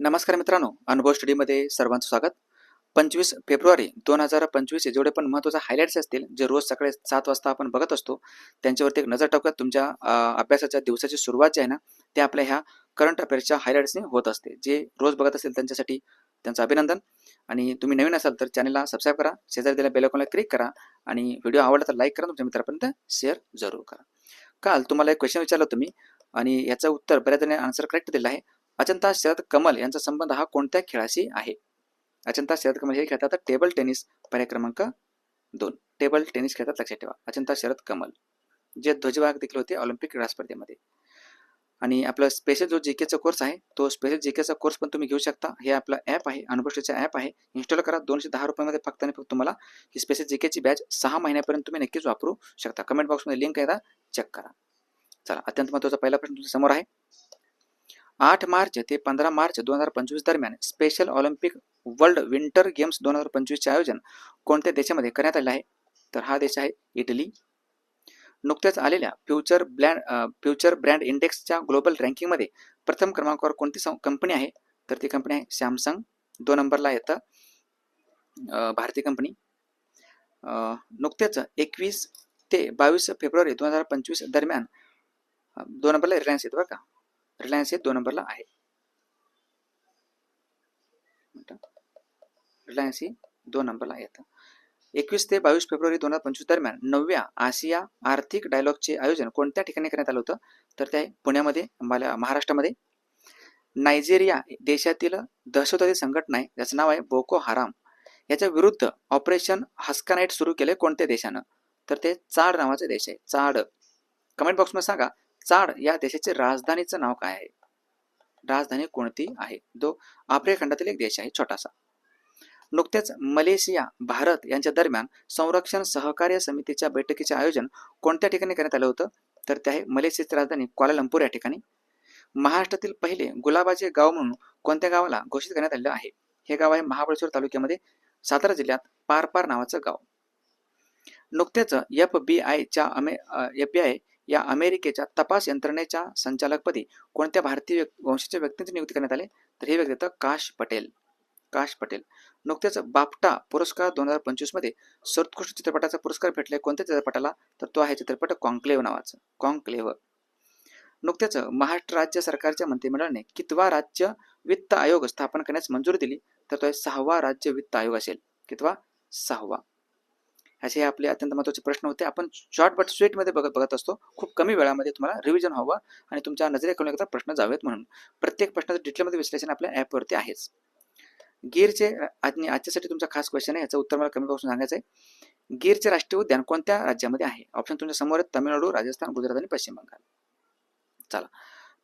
नमस्कार मित्रांनो अनुभव स्टडीमध्ये सर्वांचं स्वागत. पंचवीस फेब्रुवारी दोन हजार पंचवीस जेवढे पण महत्त्वाचे हायलाईट्स असतील जे रोज सकाळी सात वाजता आपण बघत असतो त्यांच्यावरती एक नजर टाकूयात. तुमच्या अभ्यासाच्या दिवसाची सुरुवात जी आहे ना ते आपल्या ह्या करंट अफेअर्सच्या हायलाईट्सने होत असते. जे रोज बघत असतील त्यांच्यासाठी त्यांचं अभिनंदन. आणि तुम्ही नवीन असाल तर चॅनलला सबस्क्राईब करा शेजारी दिल्या बेलकॉनला क्लिक करा आणि व्हिडिओ आवडला तर लाईक करा तुमच्या मित्रापर्यंत शेअर जरूर करा. काल तुम्हाला एक क्वेश्चन विचारला तुम्ही आणि याचं उत्तर बऱ्याच जणांनी आन्सर करेक्ट दिलं आहे. अजंता शरद कमल यांचा संबंध हा कोणत्या खेळाशी आहे? अजंता शरद कमल हे खेळतात टेबल टेनिस पर्याय क्रमांक दोन. टेबल टेनिस खेळतात लक्षात ठेवा. अजंता शरद कमल जे ध्वजवाहक देखील होते ऑलिम्पिक क्रीडा स्पर्धेमध्ये. आणि आपला स्पेशल जो जीकेचा कोर्स आहे तो स्पेशल जीकेचा कोर्स पण तुम्ही घेऊ शकता. हे आपलं ॲप आहे अनुभवचं ॲप आहे. इन्स्टॉल करा. दोनशे दहा रुपयामध्ये फक्त आणि फक्त तुम्हाला ही स्पेशल जीकेची बॅच सहा महिन्यापर्यंत तुम्ही नक्कीच वापरू शकता. कमेंट बॉक्समध्ये लिंक आहे चेक करा. चला अत्यंत महत्त्वाचा पहिला प्रश्न तुमच्यासमोर आहे. आठ मार्च ते पंधरा मार्च दोन हजार पंचवीस दरम्यान special Olympic world winter games दोन हजार पंचवीसचे आयोजन कोणत्या देशामध्ये करण्यात आले आहे? तर हा देश आहे इटली. नुकत्याच आलेल्या फ्युचर ब्लँड फ्युचर ब्रँड इंडेक्सच्या ग्लोबल रँकिंगमध्ये प्रथम क्रमांकावर कोणती कंपनी आहे? तर ती कंपनी आहे सॅमसंग. दोन नंबरला येतं भारतीय कंपनी. नुकत्याच एकवीस ते बावीस फेब्रुवारी दोन हजार पंचवीस दरम्यान दोन नंबरला रिलायन्स येतं बरं का. रिलायन्स हे दोन नंबरला आहे. रिलायन्स ही दोन नंबरला येतं एकवीस ते बावीस फेब्रुवारी दोन हजार पंचवीस दरम्यान नवव्या आशिया आर्थिक डायलॉगचे आयोजन कोणत्या ठिकाणी करण्यात आलं होतं? तर ते पुण्यामध्ये महाराष्ट्रामध्ये. नायजेरिया देशातील दहशतवादी संघटना आहे ज्याचं नाव आहे बोको हाराम. याच्या विरुद्ध ऑपरेशन हस्कानाईट सुरू केले कोणत्या देशानं? तर ते चाड नावाचे देश आहे चाड. कमेंट बॉक्समध्ये सांगा चाड या देशाचे राजधानीचं नाव काय आहे? राजधानी कोणती आहे? जो आफ्रिका खंडातील एक देश आहे छोटासा. नुकतेच मलेशिया भारत यांच्या दरम्यान संरक्षण सहकार्य समितीच्या बैठकीचे आयोजन कोणत्या ठिकाणी करण्यात आलं होतं? तर ते आहे मलेशियाची राजधानी क्वालालंपूर या ठिकाणी. महाराष्ट्रातील पहिले गुलाबाचे गाव म्हणून कोणत्या गावाला घोषित करण्यात आलेलं आहे? हे गाव आहे महाबळेश्वर तालुक्यामध्ये सातारा जिल्ह्यात पारपार नावाचं गाव. नुकतेच एफ बी आयच्या अमे एफ बी आय या अमेरिकेच्या तपास यंत्रणेच्या संचालकपदी कोणत्या भारतीय वंशाच्या व्यक्तींची नियुक्ती करण्यात आली? तर हे व्यक्ती काश पटेल. काश पटेल. नुकतेच बापटा पुरस्कार दोन हजार पंचवीसमध्ये सर्वोत्कृष्ट चित्रपटाचा पुरस्कार भेटले कोणत्या चित्रपटाला? तर तो आहे चित्रपट कॉन्क्लेव्ह नावाचं. कॉन्क्लेव्ह. नुकतेच महाराष्ट्र राज्य सरकारच्या मंत्रिमंडळाने कितवा राज्य वित्त आयोग स्थापन करण्यास मंजुरी दिली? तर तो आहे सहावा राज्य वित्त आयोग असेल. कितवा? सहावा. असे हे आपले अत्यंत महत्त्वाचे प्रश्न होते. आपण शॉर्ट बट स्वीटमध्ये बघत बघत असतो. खूप कमी वेळामध्ये तुम्हाला रिव्हिजन हवं आणि तुमच्या नजरेकडून एकदा प्रश्न जावेत म्हणून. प्रत्येक प्रश्नाचं डिटेलमध्ये विश्लेषण आपल्या ॲपवरती आहेच. गिरचे आणि आजच्यासाठी तुमचा खास क्वेश्चन आहे. याचं उत्तर मला कमी पासून सांगायचं आहे गिरचे राष्ट्रीय उद्यान कोणत्या राज्यामध्ये आहे? ऑप्शन तुमच्यासमोर आहेत. तामिळनाडू राजस्थान गुजरात आणि पश्चिम बंगाल. चला.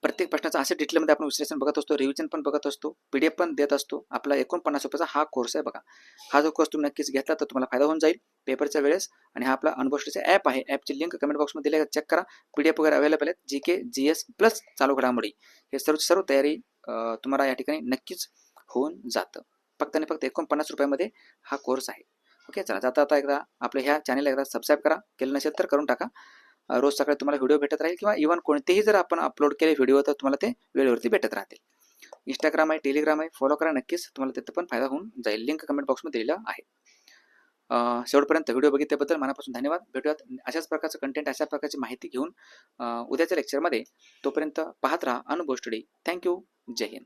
प्रत्येक प्रश्नाचं असे डिटेलमध्ये आपण विश्लेषण बघत असतो रिव्हिजन पण बघत असतो पीडीएफ पण देत असतो. आपला एकोणपन्नास रुपयाचा हा कोर्स आहे बघा. हा जो कोर्स तुम्ही नक्कीच घेतला तर तुम्हाला फायदा होऊन जाईल पेपरच्या वेळेस आणि हा आपला अनुभवशीचा ॲप आहे. ॲपची लिंक कमेंट बॉक्समध्ये दिली चेक करा. पीडीएफ वगैरे अवेलेबल आहेत. जी के जी एस प्लस चालू घडामोडी. हे सर्व सर्व तयारी तुम्हाला या ठिकाणी नक्कीच होऊन जातं. फक्त आणि फक्त एकोणपन्नास रुपयामध्ये हा कोर्स आहे. ओके चला. जाता आता एकदा आपल्या ह्या चॅनलला एकदा सबस्क्राईब करा. केलं नसेल तर करून टाका. रोज सकाळी तुम्हाला व्हिडिओ भेटत राहील किंवा इव्हन कोणतेही जर आपण अपलोड केले व्हिडिओ तर तुम्हाला ते वेळेवरती भेटत राहतील. इंस्टाग्राम आहे टेलिग्राम आहे फॉलो करा नक्कीच. तुम्हाला तिथं पण फायदा होऊन जाईल. लिंक कमेंट बॉक्समध्ये दिलेला आहे. शेवटपर्यंत व्हिडिओ बघितल्याबद्दल मनापासून धन्यवाद. भेटूयात अशाच प्रकारचं कंटेंट अशा प्रकारची माहिती घेऊन उद्याच्या लेक्चरमध्ये तोपर्यंत पाहत राहा अनुभव स्टडी थँक्यू जय हिंद.